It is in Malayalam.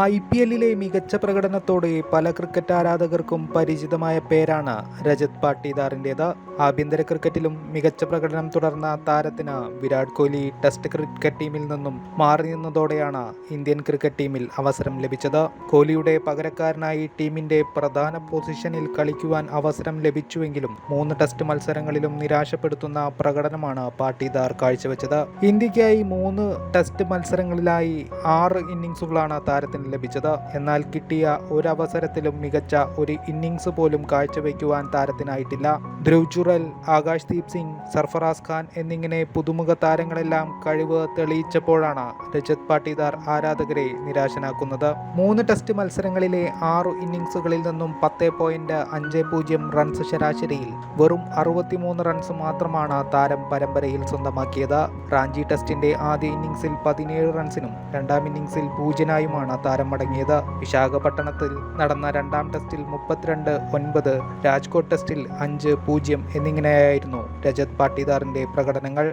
ഐ പി എല്ലിലെ മികച്ച പ്രകടനത്തോടെ പല ക്രിക്കറ്റ് ആരാധകർക്കും പരിചിതമായ പേരാണ് രജത് പാട്ടീദാറിന്റേത്. ആഭ്യന്തര ക്രിക്കറ്റിലും മികച്ച പ്രകടനം തുടർന്ന താരത്തിന് വിരാട് കോഹ്ലി ടെസ്റ്റ് ക്രിക്കറ്റ് ടീമിൽ നിന്നും മാറി നിന്നതോടെയാണ് ഇന്ത്യൻ ക്രിക്കറ്റ് ടീമിൽ അവസരം ലഭിച്ചത്. കോഹ്ലിയുടെ പകരക്കാരനായി ടീമിന്റെ പ്രധാന പൊസിഷനിൽ കളിക്കുവാൻ അവസരം ലഭിച്ചുവെങ്കിലും മൂന്ന് ടെസ്റ്റ് മത്സരങ്ങളിലും നിരാശപ്പെടുത്തുന്ന പ്രകടനമാണ് പാട്ടീദാർ കാഴ്ചവെച്ചത്. ഇന്ത്യക്കായി മൂന്ന് ടെസ്റ്റ് മത്സരങ്ങളിലായി ആറ് ഇന്നിംഗ്സുകളാണ് താരത്തിന് ലഭിച്ചത്. എന്നാൽ കിട്ടിയ ഒരവസരത്തിലും മികച്ച ഒരു ഇന്നിംഗ്സ് പോലും കാഴ്ചവെക്കുവാൻ താരത്തിനായിട്ടില്ല. ധ്രുവ് ചുറൽ ആകാശ് ദീപ് സിംഗ് സർഫറാസ് ഖാൻ എന്നിങ്ങനെ പുതുമുഖ താരങ്ങളെല്ലാം കഴിവ് തെളിയിച്ചപ്പോഴാണ് രജത് പാട്ടീദാർ ആരാധകരെ നിരാശനാക്കുന്നത്. മൂന്ന് ടെസ്റ്റ് മത്സരങ്ങളിലെ ആറു ഇന്നിംഗ്സുകളിൽ നിന്നും പത്ത് പോയിന്റ് അഞ്ച് പൂജ്യം റൺസ് ശരാശരിയിൽ വെറും അറുപത്തിമൂന്ന് റൺസ് മാത്രമാണ് താരം പരമ്പരയിൽ സ്വന്തമാക്കിയത്. റാഞ്ചി ടെസ്റ്റിന്റെ ആദ്യ ഇന്നിംഗ്സിൽ പതിനേഴ് റൺസിനും രണ്ടാം ഇന്നിംഗ്സിൽ പൂജ്യനായുമാണ് താരം മടങ്ങിയത്. വിശാഖപട്ടണത്തിൽ നടന്ന രണ്ടാം ടെസ്റ്റിൽ മുപ്പത്തിരണ്ട് ഒൻപത് രാജ്കോട്ട് ടെസ്റ്റിൽ അഞ്ച് പൂജ്യം എന്നിങ്ങനെയായിരുന്നു രജത് പാട്ടീദാറിന്റെ പ്രകടനങ്ങൾ.